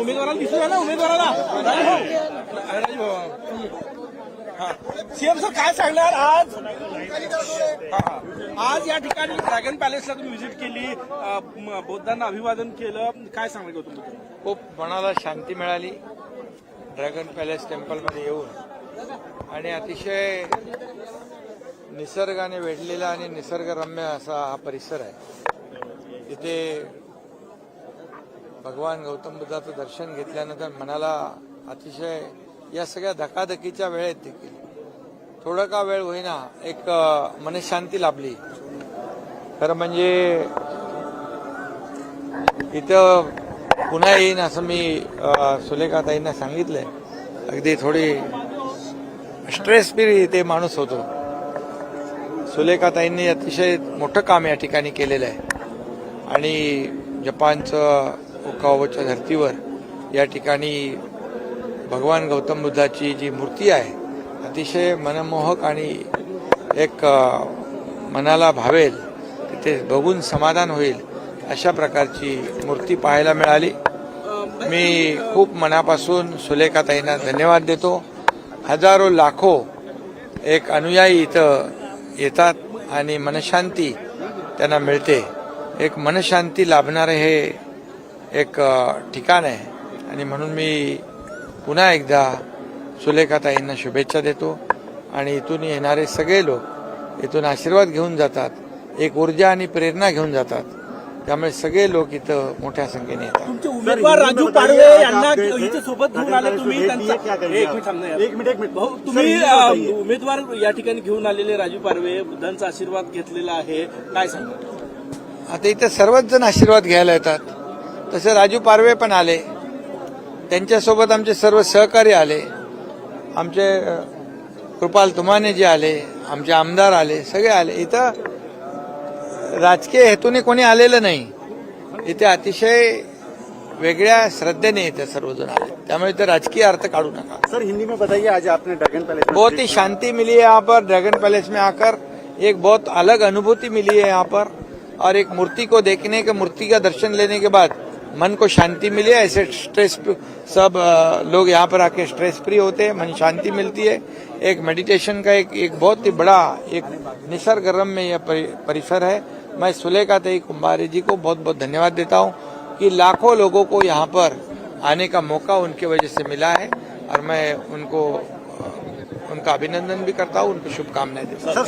उमेदवाराला दिसू द्या ना उमेदवाराला. राजू भाऊ. सीएम सर काय सांगणार आज? आज या ठिकाणी ड्रॅगन पॅलेसला तुम्ही व्हिजिट केली बौद्धांना अभिवादन केलं. काय सांगणार गौतम खूप मनाला शांती मिळाली. ड्रॅगन पॅलेस टेम्पलमध्ये येऊन. आणि अतिशय निसर्गाने वेढलेला आणि निसर्गरम्य असा हा परिसर आहे. इथे भगवान गौतम बुद्धाचं दर्शन घेतल्यानंतर मनाला अतिशय या सगळ्या धकाधकीच्या वेळेत देखील थोडं का वेळ होईना एक मनशांती लाभली. खरं म्हणजे इथं पुन्हा येईन असं मी सुलेखाताईंना सांगितलंय. अगदी थोडी स्ट्रेस फ्री इथे माणूस होतो. सुलेखाताईंनी अतिशय मोठं काम या ठिकाणी केलेलं आहे. आणि जपानचं ओकाओच्या धर्तीवर या ठिकाणी भगवान गौतम बुद्धाची जी मूर्ती आहे अतिशय मनमोहक आणि एक मनाला भावेल तिथे बघून समाधान होईल अशा प्रकारची मूर्ती पाहायला मिळाली. मी खूप मनापासून सुलेखाताईंना धन्यवाद देतो. हजारो लाखो एक अनुयायी इथं येतात आणि मनशांती त्यांना मिळते. एक मनशांती लाभणारे हे एक ठिकाण आहे. आणि म्हणून मी पुन्हा एकदा सुलेखाताईंना शुभेच्छा देतो. आणि इथून येणारे सगळे लोक इथून आशीर्वाद घेऊन जातात. एक ऊर्जा आणि प्रेरणा घेऊन जातात. त्यामुळे सगळे लोक इथं मोठ्या संख्येने येतात. तुमचे उमेदवार राजू पाडवे यांना इथे सोबत घेऊन आले तुम्ही एक मिनिट. एक मिनिट. एक मिनिट भाऊ तुम्ही उमेदवार या ठिकाणी घेऊन आलेले राजू पारवे बुद्धांचा आशीर्वाद घेतलेला आहे. काय सांगा आता इथं सर्वच जण आशीर्वाद घ्यायला येतात. तसे राजू पारवे पण आले. त्यांच्यासोबत आमचे सर्व सहकारी आले. आमचे कृपाल तुमाने जे आले आमचे आमदार आले सगळे आले. इथं राजकीय हेतूने कोणी आलेलं नाही. इथे अतिशय वेगळ्या श्रद्धेने इथे सर्वजण आले. त्यामुळे इथे राजकीय अर्थ काढू नका. सर हिंदी में बताइए आज आपने ड्रैगन पैलेस बहुत ही शांति मिली है यहाँ पर ड्रैगन पैलेस में आकर। एक बहुत अलग अनुभूति मिली है यहाँ पर। और एक मूर्ति को देखने के मूर्ति का दर्शन लेने के बाद मन को शांति मिली है, ऐसे स्ट्रेस सब लोग यहाँ पर आके स्ट्रेस फ्री होते हैं, मन शांति मिलती है। एक मेडिटेशन का एक एक बहुत ही बड़ा, एक निसर्गरम में यह परिसर है। मैं सुलेखा तई कुंभारे जी को बहुत बहुत धन्यवाद देता हूँ कि लाखों लोगों को यहाँ पर आने का मौका उनकी वजह से मिला है और मैं उनको उनका अभिनंदन भी करता हूँ, उनको शुभकामनाएँ देता हूँ।